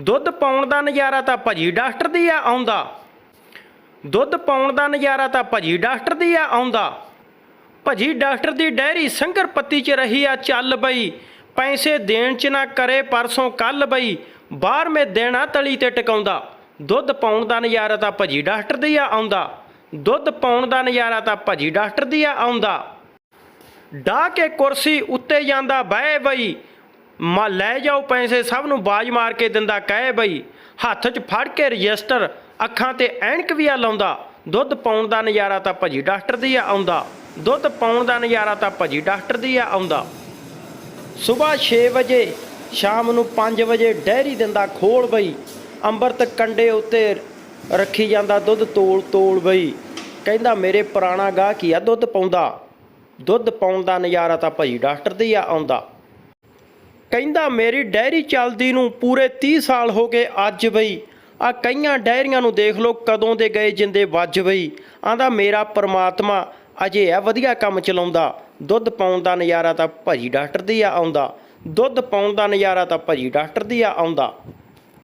ਦੁੱਧ ਪਾਉਣ ਦਾ ਨਜ਼ਾਰਾ ਤਾਂ ਭਾਜੀ ਡਾਕਟਰ ਦੀ ਆ ਆਉਂਦਾ। ਦੁੱਧ ਪਾਉਣ ਦਾ ਨਜ਼ਾਰਾ ਤਾਂ ਭਜੀ ਡਾਕਟਰ ਦੀ ਆ ਆਉਂਦਾ। ਭਾਜੀ ਡਾਕਟਰ ਦੀ ਡੈਰੀ ਸੰਗਰ ਪੱਤੀ 'ਚ ਰਹੀ ਆ ਚੱਲ ਬਈ। ਪੈਸੇ ਦੇਣ 'ਚ ਨਾ ਕਰੇ, ਪਰਸੋਂ ਕੱਲ ਬਈ। ਬਾਹਰ ਮੇ ਦੇਣਾ ਤਲੀ ਤੇ ਟਿਕਾਉਂਦਾ। ਦੁੱਧ ਪਾਉਣ ਦਾ ਨਜ਼ਾਰਾ ਤਾਂ ਭਾਜੀ ਡਾਕਟਰ ਦੀ ਆ ਆਉਂਦਾ। ਦੁੱਧ ਪਾਉਣ ਦਾ ਨਜ਼ਾਰਾ ਤਾਂ ਭਾਜੀ ਡਾਕਟਰ ਦੀ ਆ ਆਉਂਦਾ। ਡਾ ਕੇ ਕੁਰਸੀ ਉੱਤੇ ਜਾਂਦਾ ਬਹਿ ਬਈ। ਮਾ ਲੈ ਜਾਓ ਪੈਸੇ, ਸਭ ਨੂੰ ਬਾਜ ਮਾਰ ਕੇ ਦਿੰਦਾ ਕਹੇ ਬਈ। ਹੱਥ 'ਚ ਫੜ ਕੇ ਰਜਿਸਟਰ, ਅੱਖਾਂ ਤੇ ਐਨਕ ਵੀ ਆ ਲਾਉਂਦਾ। ਦੁੱਧ ਪਾਉਣ ਦਾ ਨਜ਼ਾਰਾ ਤਾਂ ਭਜੀ ਡਾਕਟਰ ਦੀ ਆ ਆਉਂਦਾ। ਦੁੱਧ ਪਾਉਣ ਦਾ ਨਜ਼ਾਰਾ ਤਾਂ ਭਜੀ ਡਾਕਟਰ ਦੀ ਆ ਆਉਂਦਾ। ਸਵੇਰ 6 ਵਜੇ, ਸ਼ਾਮ ਨੂੰ 5 ਵਜੇ ਡੈਰੀ ਦਿੰਦਾ ਖੋਲ ਬਈ। ਅੰਮ੍ਰਿਤ ਕੰਡੇ ਉੱਤੇ ਰੱਖੀ ਜਾਂਦਾ ਦੁੱਧ ਤੋਲ ਤੋਲ ਬਈ। ਕਹਿੰਦਾ ਮੇਰੇ ਪੁਰਾਣਾ ਗਾਹ ਕੀ ਆ ਦੁੱਧ ਪਾਉਂਦਾ। ਦੁੱਧ ਪਾਉਣ ਦਾ ਨਜ਼ਾਰਾ ਤਾਂ ਭਾਜੀ ਡਾਕਟਰ ਦੀ ਆ ਆਉਂਦਾ। ਕਹਿੰਦਾ, ਮੇਰੀ ਡੈਰੀ ਚੱਲਦੀ ਨੂੰ ਪੂਰੇ 30 ਸਾਲ ਹੋ ਗਏ ਅੱਜ ਬਈ। ਆ ਕਈਆਂ ਡੈਰੀਆਂ ਨੂੰ ਦੇਖ ਲਓ ਕਦੋਂ ਦੇ ਗਏ ਜਿੰਦੇ ਵੱਜ ਬਈ। ਆਂਦਾ ਮੇਰਾ ਪਰਮਾਤਮਾ ਅਜੇ ਆ ਵਧੀਆ ਕੰਮ ਚਲਾਉਂਦਾ। ਦੁੱਧ ਪਾਉਣ ਦਾ ਨਜ਼ਾਰਾ ਤਾਂ ਭਾਜੀ ਡਾਕਟਰ ਦੀ ਆ ਆਉਂਦਾ। ਦੁੱਧ ਪਾਉਣ ਦਾ ਨਜ਼ਾਰਾ ਤਾਂ ਭਾਜੀ ਡਾਕਟਰ ਦੀ ਆ ਆਉਂਦਾ।